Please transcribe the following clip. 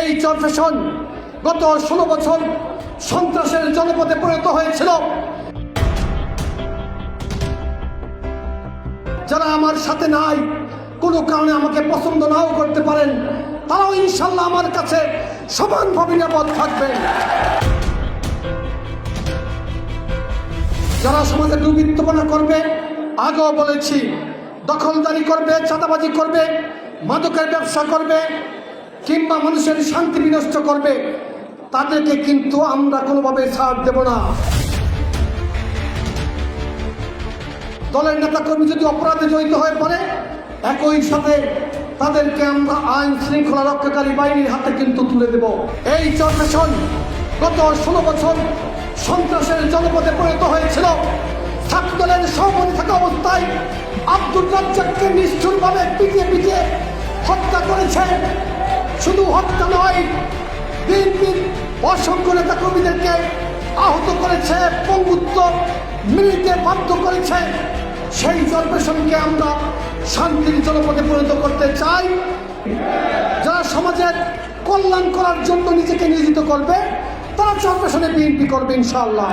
এই চরফেশন গত ষোলো বছর সন্ত্রাসের জনপদে পরিণত হয়েছিল। যারা আমার সাথে নাই, কোনো কারণে আমাকে পছন্দ নাও করতে পারেন, তারাও ইনশাল্লাহ আমার কাছে সমানভাবে নিরাপদ থাকবেন। যারা সমাজে দুর্বৃত্তপনা করবে, আগেও বলেছি, দখলদারি করবে, চাঁদাবাজি করবে, মাদকের ব্যবসা করবে কিংবা মানুষের শান্তি বিনষ্ট করবে, তাদেরকে কিন্তু আমরা কোনোভাবে ছাড় দেব না। দলের নেতাকর্মী যদি অপরাধে জড়িত হয়ে পড়ে, একই সাথে তাদেরকে আমরা আইন শৃঙ্খলা রক্ষাকারী বাহিনীর হাতে কিন্তু তুলে দেব। এই চরফেশন গত ষোলো বছর সন্ত্রাসের জনপদে পরিণত হয়েছিল। ছাত্র দলের সভাপতি থাকা অবস্থায় আব্দুল রাজ্জাককে নিষ্ঠুরভাবে পিটিয়ে পিটিয়ে শুধু হত্যা নয় বিএনপির অসংখ্য নেতা কর্মীদেরকে আহত করেছে, পঙ্গুত্ব মিলিতে বাধ্য করেছে। সেই জনপেশনকে আমরা শান্তির জনপদে পরিণত করতে চাই। যারা সমাজের কল্যাণ করার জন্য নিজেকে নিয়োজিত করবে, তারা জনপেশনে বিএনপি করবে, ইনশাআল্লাহ।